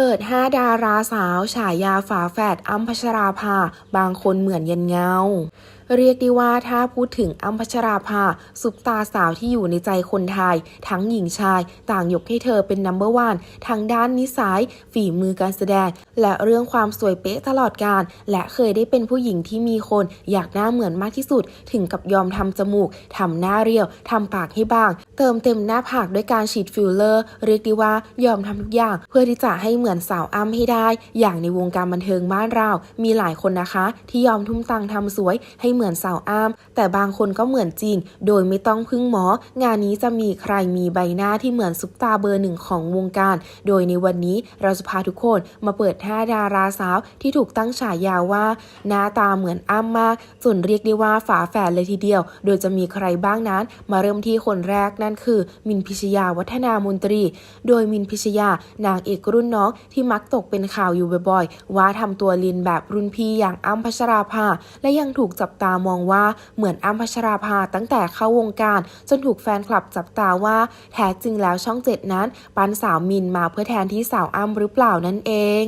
เปิด 5 ดาราสาว ฉายาฝาแฝดอัมพัชราภา บางคนเหมือนยันเงา เรียกได้ว่าถ้าพูดถึงอ้ำพัชราภาซุปตาสาวที่อยู่ในใจคนไทย ทั้งหญิงชาย ต่างยกให้เธอเป็นนัมเบอร์วันทั้งด้านนิสัย ฝีมือการแสดง และเรื่องความสวยเป๊ะตลอดการ และเคยได้เป็นผู้หญิงที่มีคน อยากหน้าเหมือนมากที่สุด ถึงกับยอมทำจมูกทำหน้าเรียวทำปากให้บาง เติมเต็มหน้าผากด้วยการฉีดฟิลเลอร์ เรียกได้ว่ายอมทำทุกอย่าง เพื่อที่จะให้เหมือนสาวอ้ำให้ได้ อย่างในวงการบันเทิงบ้านเรา มีหลายคนนะคะ ที่ยอมทุ่มตังทำสวยให้เหมือนสาวอ้ำแต่บางคนก็เหมือนจริง โดยไม่ต้องพึ่งหมอ งานนี้จะมีใครมีใบหน้าที่เหมือนซุปตาเบอร์หนึ่งของวงการ โดยในวันนี้เราจะพาทุกคนมาเปิด5ดาราสาวที่ถูกตั้งฉายาว่า หน้าตาเหมือนอ้ำมากจนเรียกได้ว่าฝาแฝดเลยทีเดียว โดยจะมีใครบ้างนั้น มาเริ่มที่คนแรกนั่นคือ มินพิชยาวัฒนามนตรี โดยมินพิชยานางเอกรุ่นน้องที่มักตกเป็นข่าวอยู่บ่อยๆว่าทำตัวเลียนแบบรุ่นพี่อย่างอ้ำพัชราภาและยังถูกจับตามองว่าเหมือนอ้ำพัชราภาตั้งแต่เข้าวงการ จนถูกแฟนคลับจับตาว่าแท้จริงแล้วช่องเจ็ดนั้น ปันสาวมินมาเพื่อแทนที่สาวอ้ำหรือเปล่านั่นเอง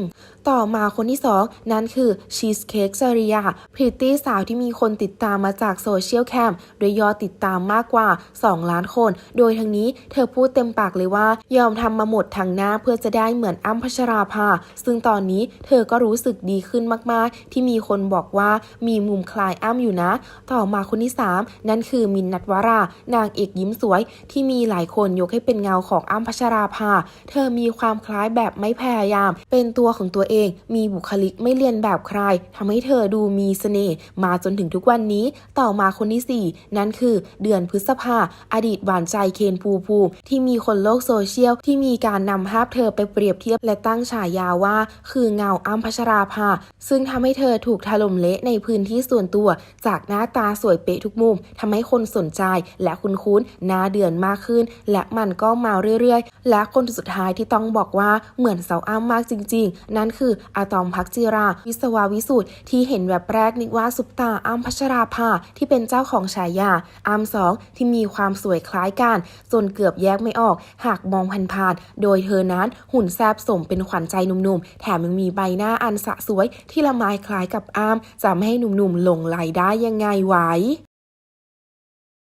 ต่อมาคนที่2นั่นคือชีสเค้กซาริยาพริตตี้สาวที่มีคนติดตามมาจากโซเชียลแคมโดยยอดติดตามมากกว่า 2 ล้านคน โดยทั้งนี้เธอพูดเต็มปากเลยว่า ยอมทำมาหมดทางหน้าเพื่อจะได้เหมือนอ้ำพัชราภา ซึ่งตอนนี้เธอก็รู้สึกดีขึ้นมากๆ ที่มีคนบอกว่ามีมุมคลายอ้ำอยู่นะ ต่อมาคนที่ 3 นั่นคือมินนัทวรา นางเอกยิ้มสวยที่มีหลายคนยกให้เป็นเงาของอ้ำพัชราภา เธอมีความคล้ายแบบไม่พยายาม เป็นตัวของตัวเองมีบุคลิกไม่เลียนแบบใครทำให้เธอดูมีเสน่ห์มาจนถึงทุกวันนี้ ต่อมาคนที่ 4 นั่นคือเดือนพฤษภา อดีตหวานใจเคนภูภูที่มีคนโลกโซเชียล ที่มีการนำภาพเธอไปเปรียบเทียบและตั้งฉายาว่า คือเงาอ้ำพัชราภา ซึ่งทำให้เธอถูกถล่มเละในพื้นที่ส่วนตัว จากหน้าตาสวยเป๊ะทุกมุมทำให้คนสนใจและคุ้นคุ้นหน้าเดือนมากขึ้น และมันก็มาเรื่อยๆ และคนสุดท้ายที่ต้องบอกว่าเหมือนสาวอ้ำมากจริง ๆ นั่นคืออะตอมพักจิรา วิศวาวิสุทธ์ที่เห็นแบบแรกนึกว่าซุปตาอ้ำพัชราภาที่เป็นเจ้าของฉายาอ้ำสองที่มีความสวยคล้ายกันจนเกือบแยกไม่ออก หากมองผ่านๆโดยเธอนั้นหุ่นแซบสมเป็นขวัญใจหนุ่มๆ แถมยังมีใบหน้าอันสะสวยที่ละไมคล้ายกับอ้ำจะไม่ให้หนุ่มๆหลงไหลได้ยังไงไหว